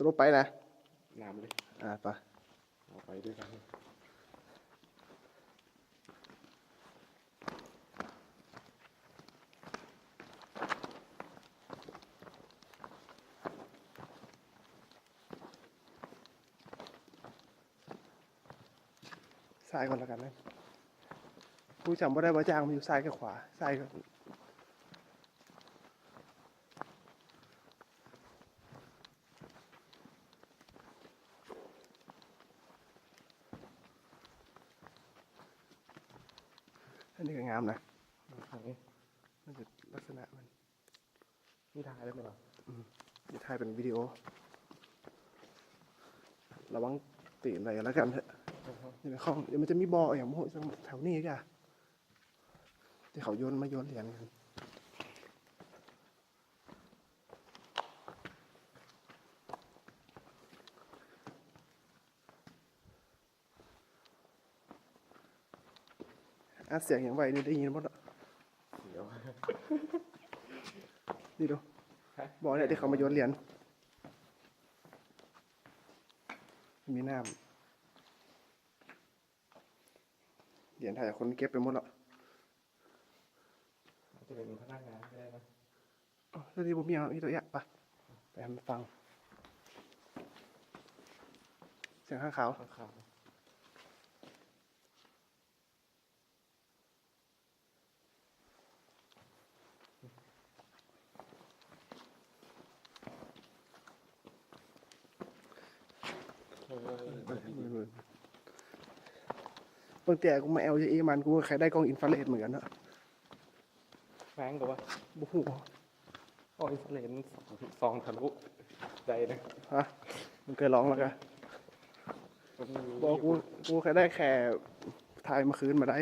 สรุปไปนะน้ำเลยอ่าไปเอาไปด้วยกันซ้ายก่อนแล้วกันนะกูจำว่าได้ว่าจางมันอยู่ซ้ายกับขวาซ้ายกับอัน นี้ก็งามนะทางนี้มันจะลักษณะมันนี่ถ่ายได้ไหมล่ะจะถ่ายเป็นวิดีโอ ระวังตีนอะไรกันแล้วกันเถอะนี่เป็นห้องเดี๋ยวมันจะมีบ่ออย่างโมแถวนี้ก่ะที่เขาโยนมาโยนเหรียญกัน อัดเสียงอย่างไวนี่ได้ยินหมดอะเดี๋ยวนี่ดูฮะบ่อเนี่ยที่เขามาโยนเหรียญมีน้ำเหรียญถ่ายจากคนเก็บไปหมดแล้วอาจจะเป็นพนักงานก็ได้นะอ๋อตัวนี้ผมมีอย่างนี้ตัวอย่างปะไปให้มันฟัง เสียงข้างขาวข้างข่า วบางแต่กูมาเอลเอมันกูใครได้กล้องอินฟราเรดเหมือนกันเนอะแฟงกับว่าบุ๋กล้อ้ยเลนส์ซองทะลุใจนะฮะมึงเคยร้องแล้วกันบอกกูกูใครได้แค่ถ่ายมาคืนมาได้